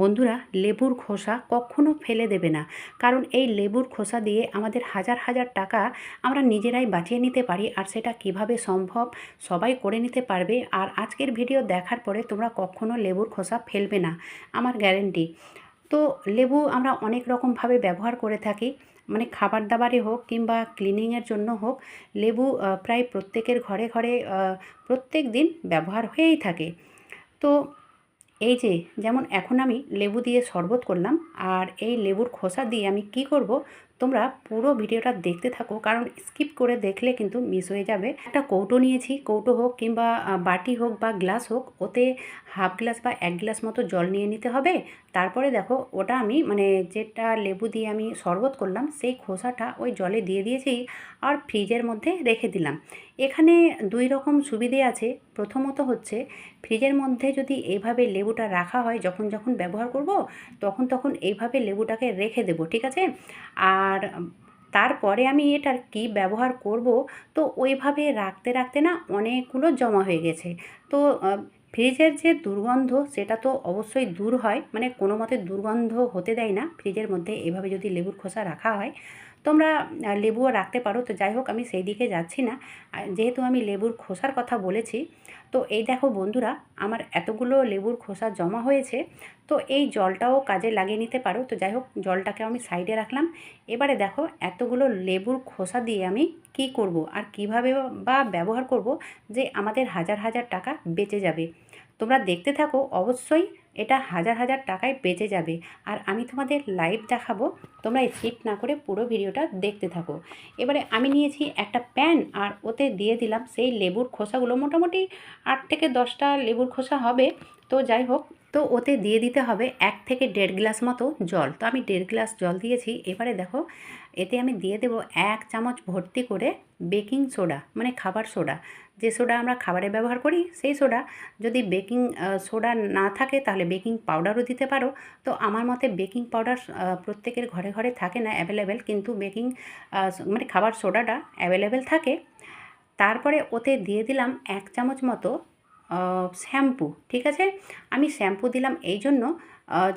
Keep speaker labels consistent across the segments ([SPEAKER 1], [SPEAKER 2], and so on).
[SPEAKER 1] বন্ধুরা, লেবুর খোসা কখনো ফেলে দেবে না। কারণ এই লেবুর খোসা দিয়ে আমাদের হাজার হাজার টাকা আমরা নিজেরাই বাঁচিয়ে নিতে পারি আর সেটা কীভাবে সম্ভব সবাই করে নিতে পারবে। আর আজকের ভিডিও দেখার পরে তোমরা কখনো লেবুর খোসা ফেলবে না, আমার গ্যারেন্টি। তো লেবু আমরা অনেক রকমভাবে ব্যবহার করে থাকি মানে খাবার দাবারে হোক কিংবা ক্লিনিংয়ের জন্য হোক, লেবু প্রায় প্রত্যেকের ঘরে ঘরে প্রত্যেক দিন ব্যবহার হয়েই থাকে। তো এই যে, যেমন এখন আমি লেবু দিয়ে শরবত করলাম, আর এই লেবুর খোসা দিয়ে আমি কি করব? তোমরা পুরো ভিডিওটা দেখতে থাকো, কারণ স্কিপ করে দেখলে কিন্তু মিস হয়ে যাবে। একটা কৌটো নিয়েছি, কৌটো হোক কিংবা বাটি হোক বা গ্লাস হোক, ওতে হাফ গ্লাস বা এক গ্লাস মতো জল নিয়ে নিতে হবে তারপরে দেখো ওটা আমি মানে যেটা লেবু দিয়ে আমি শরবত করলাম, সেই খোসাটা ওই জলে দিয়ে দিয়েছি আর ফ্রিজের মধ্যে রেখে দিলাম। এখানে দুই রকম সুবিধে আছে। প্রথমত হচ্ছে, ফ্রিজের মধ্যে যদি এইভাবে লেবুটা রাখা হয়, যখন যখন ব্যবহার করব, তখন তখন এইভাবে লেবুটাকে রেখে দেবো, ঠিক আছে? আর তারপরে আমি এটার কি ব্যবহার করব, তো ওইভাবে রাখতে রাখতে না অনেকগুলো জমা হয়ে গেছে। তো ফ্রিজের যে দুর্গন্ধ, সেটা তো অবশ্যই দূর হয়। মানে কোনো মতে দুর্গন্ধ হতে দেয় না ফ্রিজের মধ্যে। এভাবে যদি লেবুর খোসা রাখা হয়, তোমরা লেবুও রাখতে পারো। তো যাই হোক, আমি সেই দিকে যাচ্ছি না। যেহেতু আমি লেবুর খোসার কথা বলেছি তো এই দেখো বন্ধুরা, আমার এতগুলো লেবুর খোসা জমা হয়েছে, তো এই জলটাও কাজে লাগিয়ে নিতে পারো। তো যাই হোক, জলটাকে আমি সাইডে রাখলাম। এবারে দেখো, এতগুলো লেবুর খোসা দিয়ে আমি কি করব আর কীভাবে বা ব্যবহার করব যে আমাদের হাজার হাজার টাকা বেঁচে যাবে। তোমরা দেখতে থাকো, অবশ্যই এটা হাজার হাজার টাকায় বেঁচে যাবে। আর আমি তোমাদের লাইভ দেখাবো, তোমরা স্কিপ না করে পুরো ভিডিওটা দেখতে থাকো। এবারে আমি নিয়েছি একটা প্যান আর ওতে দিয়ে দিলাম সেই লেবুর খোসাগুলো। মোটামুটি আট থেকে দশটা লেবুর খোসা হবে। তো যাই হোক, তো ওতে দিয়ে দিতে হবে এক থেকে দেড় গ্লাস মতো জল। তো আমি দেড় গ্লাস জল দিয়েছি। এবারে দেখো, এতে আমি দিয়ে দেবো এক চামচ ভর্তি করে বেকিং সোডা মানে খাবার সোডা। যে সোডা আমরা খাবারে ব্যবহার করি, সেই সোডা। যদি বেকিং সোডা না থাকে, তাহলে বেকিং পাউডারও দিতে পারো। তো আমার মতে বেকিং পাউডার প্রত্যেকের ঘরে ঘরে থাকে না, অ্যাভেলেবেল। কিন্তু বেকিং মানে খাবার সোডাটা অ্যাভেলেবেল থাকে। তারপরে ওতে দিয়ে দিলাম এক চামচ মতো শ্যাম্পু, ঠিক আছে? আমি শ্যাম্পু দিলাম এই জন্য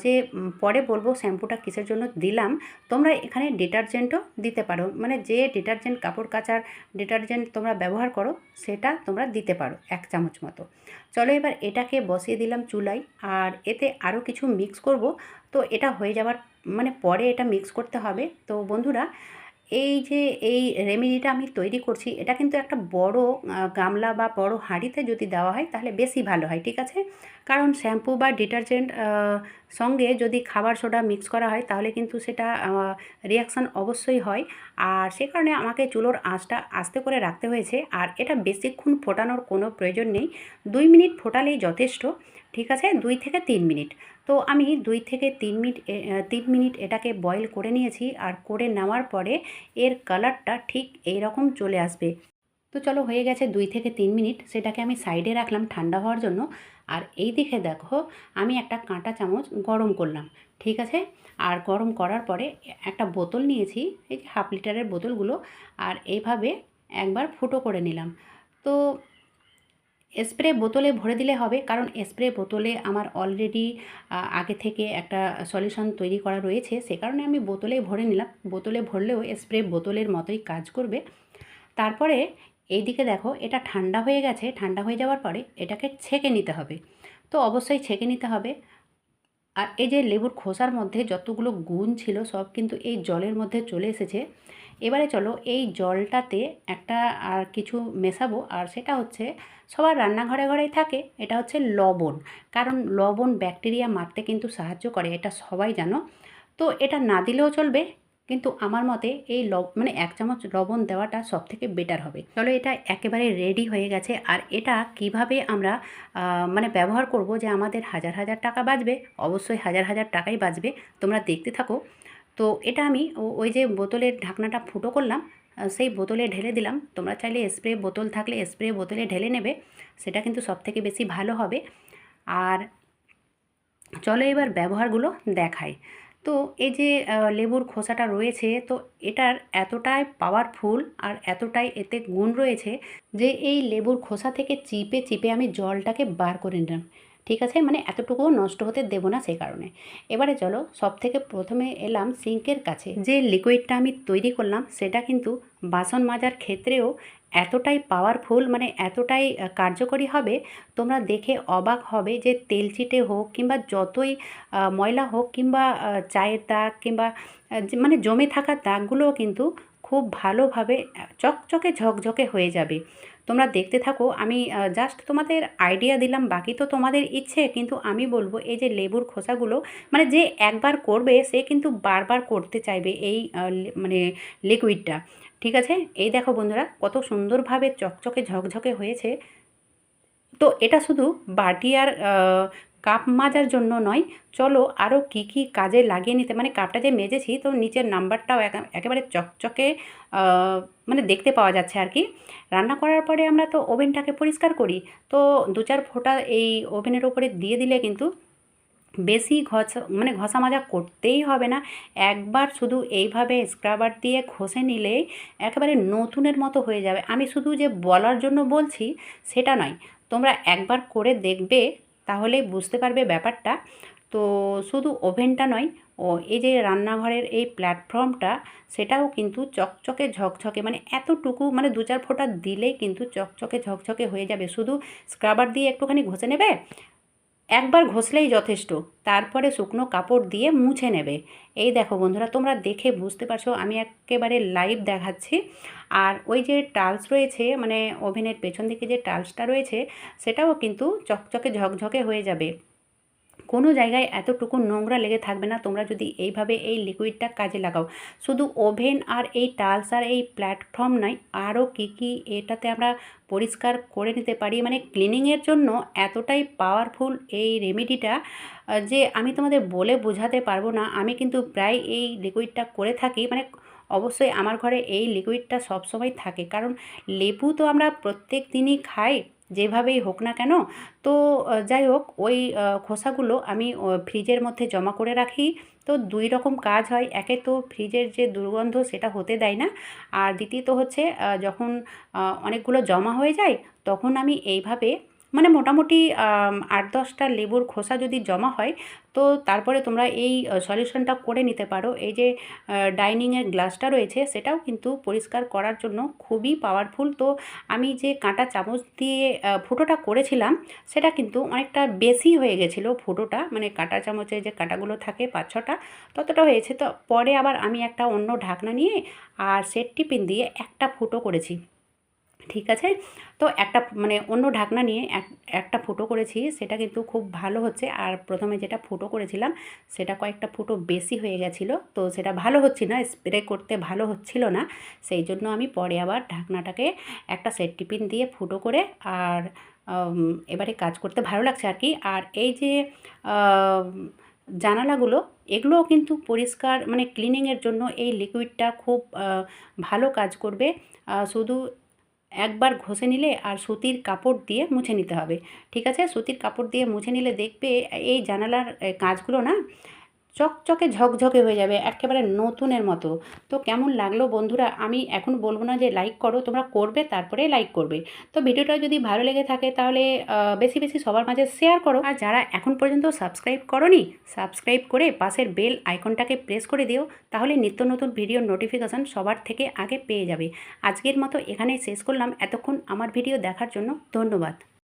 [SPEAKER 1] যে পরে বলব শ্যাম্পুটা কিসের জন্য দিলাম, তোমরা এখানে ডিটারজেন্টও দিতে পারো। মানে যে ডিটারজেন্ট কাপড় কাচার ডিটারজেন্ট তোমরা ব্যবহার করো, সেটা তোমরা দিতে পারো এক চামচ মতো। চলো এবার এটাকে বসিয়ে দিলাম চুলায়, আর এতে আরও কিছু মিক্স করব। তো এটা হয়ে যাওয়ার মানে পরে এটা মিক্স করতে হবে। তো বন্ধুরা এই যে এই রেমেডিটা আমি তৈরি করছি, এটা কিন্তু একটা বড় গামলা বা বড় হাঁড়িতে যদি দেওয়া হয় তাহলে বেশি ভালো হয়, ঠিক আছে? কারণ শ্যাম্পু বা ডিটারজেন্ট সঙ্গে যদি খাবার সোডা মিক্স করা হয় তাহলে কিন্তু সেটা রিয়াকশান অবশ্যই হয়। আর সে কারণে আমাকে চুলোর আঁচটা আস্তে করে রাখতে হয়েছে। আর এটা বেশিক্ষণ ফোটানোর কোনো প্রয়োজন নেই। দুই মিনিট ফোটালেই যথেষ্ট। ঠিক আছে? দুই থেকে তিন মিনিট। তো আমি দুই থেকে তিন মিনিট তিন মিনিট এটাকে বয়েল করে নিয়েছি আর করে নেওয়ার পরে এর কালারটা ঠিক এই রকম চলে আসবে। তো চলো হয়ে গেছে দুই থেকে তিন মিনিট। সেটাকে আমি সাইডে রাখলাম ঠান্ডা হওয়ার জন্য। আর এই দিকে দেখো, আমি একটা কাঁটা চামচ গরম করলাম। ঠিক আছে? আর গরম করার পরে একটা বোতল নিয়েছি, এই যে হাফ লিটারের বোতলগুলো। আর এইভাবে একবার ফুটো করে নিলাম। তো স্প্রে বোতলে ভরে দিলে হবে, কারণ স্প্রে বোতলে আমার অলরেডি আগে থেকে একটা সলিউশন তৈরি করা রয়েছে। সে কারণে আমি বোতলেই ভরে নিলাম। বোতলে ভরলেও স্প্রে বোতলের মতোই কাজ করবে। তারপরে এইদিকে দেখো, এটা ঠান্ডা হয়ে গেছে। ঠান্ডা হয়ে যাওয়ার পরে এটাকে ছেঁকে নিতে হবে। তো অবশ্যই ছেঁকে নিতে হবে। আর এই যে লেবুর খোসার মধ্যে যতগুলো গুণ ছিল, সব কিন্তু এই জলের মধ্যে চলে এসেছে। এবারে চলো এই জলটাতে একটা, আর কিছু মেশাবো। আর সেটা হচ্ছে সবার রান্নাঘরে ঘরেই থাকে, এটা হচ্ছে লবণ। কারণ লবণ ব্যাকটেরিয়া মারতে কিন্তু সাহায্য করে, এটা সবাই জানো। তো এটা না দিলেও চলবে, কিন্তু আমার মতে এই লব মানে এক চামচ লবণ দেওয়াটা সব থেকে বেটার হবে। চলো এটা একেবারে রেডি হয়ে গেছে, আর এটা কীভাবে আমরা মানে ব্যবহার করব যে আমাদের হাজার হাজার টাকা বাঁচবে, অবশ্যই হাজার হাজার টাকাই বাঁচবে, তোমরা দেখতে থাকো। তো এটা আমি ওই যে বোতলের ঢাকনাটা ফুটো করলাম সেই বোতলে ঢেলে দিলাম। তোমরা চাইলে স্প্রে বোতল থাকলে স্প্রে বোতলে ঢেলে নেবে, সেটা কিন্তু সব থেকে বেশি ভালো হবে। আর চলো এবার ব্যবহারগুলো দেখাই। তো এই যে লেবুর খোসাটা রয়েছে, তো এটার এতটাই পাওয়ারফুল আর এতটাই এতে গুণ রয়েছে যে এই লেবুর খোসা থেকে চিপে চিপে আমি জলটাকে বার করে নিলাম। ঠিক আছে? মানে এতটুকুও নষ্ট হতে দেবো না সেই কারণে। এবারে চলো সব থেকে প্রথমে এলাম সিঙ্কের কাছে। যে লিকুইডটা আমি তৈরি করলাম, সেটা কিন্তু বাসন মাজার ক্ষেত্রেও এতটাই পাওয়ারফুল মানে এতটাই কার্যকরী হবে। তোমরা দেখে অবাক হবে যে তেল চিটে হোক কিংবা যতই ময়লা হোক কিংবা চায়ের দাগ কিংবা মানে জমে থাকা দাগগুলোও কিন্তু খুব ভালোভাবে, চকচকে ঝকঝকে হয়ে যাবে। তোমরা দেখতে থাকো, আমি জাস্ট তোমাদের আইডিয়া দিলাম, বাকি তো তোমাদের ইচ্ছে, কিন্তু আমি বলব এই যে লেবুর খোসাগুলো মানে যে একবার করবে, সে কিন্তু বারবার করতে চাইবে এই মানে লিকুইডটা ঠিক আছে? এই দেখো বন্ধুরা, কত সুন্দরভাবে চকচকে ঝকঝকে হয়েছে। তো এটা শুধু বাটি আর কাপ মাজার জন্য নয়। চলো আরও কি কি কাজে লাগিয়ে নিতে মানে কাপটা যে মেজেছি, তো নিচের নাম্বারটাও একা- একেবারে চকচকে মানে দেখতে পাওয়া যাচ্ছে আর কি। রান্না করার পরে আমরা তো ওভেনটাকে পরিষ্কার করি। তো দু চার ফোঁটা এই ওভেনের ওপরে দিয়ে দিলে কিন্তু বেশি ঘষা মানে ঘষা মাজা করতেই হবে না। একবার শুধু এইভাবে স্ক্রাবার দিয়ে ঘষে নিলেই একেবারে নতুনের মতো হয়ে যাবে। আমি শুধু যে বলার জন্য বলছি, সেটা নয়। তোমরা একবার করে দেখবে তাহলেই বুঝতে পারবে ব্যাপারটা। তো শুধু ওভেনটা নয়, ও এই যে রান্নাঘরের এই প্ল্যাটফর্মটা, সেটাও কিন্তু চকচকে ঝকঝকে মানে এতটুকু মানে দু চার ফোঁটা দিলেই কিন্তু চকচকে ঝকঝকে হয়ে যাবে। শুধু স্ক্রাবার দিয়ে একটুখানি ঘষে নেবে একবার ঘষলেই যথেষ্ট। তারপরে শুকনো কাপড় দিয়ে মুছে নেবে। এই দেখো বন্ধুরা, তোমরা দেখে বুঝতে পারছ আমি একেবারে লাইভ দেখাচ্ছি। আর ওই যে টালস রয়েছে মানে ওভেনের পেছন দিকে যে টালসটা রয়েছে, সেটাও কিন্তু চকচকে ঝকঝকে হয়ে যাবে। কোনো জায়গায় এতটুকু নোংরা লেগে থাকবে না, তোমরা যদি এইভাবে এই লিকুইডটা কাজে লাগাও। শুধু ওভেন আর এই টালস আর এই প্ল্যাটফর্ম নয়, আরও কী কী এটাতে আমরা পরিষ্কার করে নিতে পারি? মানে ক্লিনিংয়ের জন্য এতটাই পাওয়ারফুল এই রেমেডিটা যে আমি তোমাদের বলে বোঝাতে পারব না। আমি কিন্তু প্রায় এই লিকুইডটা করে থাকি। মানে অবশ্যই আমার ঘরে এই লিকুইডটা সবসময় থাকে। কারণ লেবু তো আমরা প্রত্যেক দিনই খাই। যেভাবেই হোক না কেন, তো যাই হোক ওই খোসাগুলো আমি ফ্রিজের মধ্যে জমা করে রাখি। তো দুই রকম কাজ হয়, একে তো ফ্রিজের যে দুর্গন্ধ সেটা হতে দেয় না, আর দ্বিতীয়ত হচ্ছে যখন অনেকগুলো জমা হয়ে যায়, তখন আমি এইভাবে মানে মোটামুটি আট দশটা লেবুর খোসা যদি জমা হয়, তো তারপরে তোমরা এই সলিউশনটা করে নিতে পারো। এই যে ডাইনিংয়ের গ্লাসটা রয়েছে, সেটাও কিন্তু পরিষ্কার করার জন্য খুবই পাওয়ারফুল। তো আমি যে কাঁটা চামচ দিয়ে ফুটোটা করেছিলাম, সেটা কিন্তু অনেকটা বেশি হয়ে গেছিল ফুটোটা। মানে কাঁটা চামচে যে কাঁটাগুলো থাকে, পাঁচ ছটা, ততটা হয়েছে। তো পরে আবার আমি একটা অন্য ঢাকনা নিয়ে আর সেট টিফিন দিয়ে একটা ফুটো করেছি। ঠিক আছে? তো একটা মানে অন্য ঢাকনা নিয়ে এক, একটা ফুটো করেছি, সেটা কিন্তু খুব ভালো হচ্ছে। আর প্রথমে যেটা ফুটো করেছিলাম, সেটা কয়েকটা ফুটো বেশি হয়ে গেছিল। তো সেটা ভালো হচ্ছে না, স্প্রে করতে ভালো হচ্ছিল না। সেই জন্য আমি পরে আবার ঢাকনাটাকে একটা সেট টিফিন দিয়ে ফুটো করে আর এবারে কাজ করতে ভালো লাগছে আর কি। আর এই যে জানালাগুলো, এগুলোও কিন্তু পরিষ্কার মানে ক্লিনিংয়ের জন্য এই লিকুইডটা খুব ভালো কাজ করবে। শুধু একবার ঘষে নিলে আর সুতির কাপড় দিয়ে মুছে নিতে হবে। ঠিক আছে? সুতির কাপড় দিয়ে মুছে নিলে দেখবে এই জানালার কাঁচগুলো না চকচকে ঝকঝকে হয়ে যাবে, একেবারে নতুনের মতো। তো কেমন লাগল বন্ধুরা? আমি এখন বলব না যে লাইক করো, তোমরা করবে, তারপরে লাইক করবে। তো ভিডিওটা যদি ভালো লেগে থাকে তাহলে বেশি বেশি সবার মাঝে শেয়ার করো। আর যারা এখন পর্যন্ত সাবস্ক্রাইব করনি সাবস্ক্রাইব করে পাশের বেল আইকনটাকে প্রেস করে দিও, তাহলে নিত্য নতুন ভিডিও নোটিফিকেশান সবার থেকে আগে পেয়ে যাবে। আজকের মতো এখানেই শেষ করলাম। এতক্ষণ আমার ভিডিও দেখার জন্য ধন্যবাদ।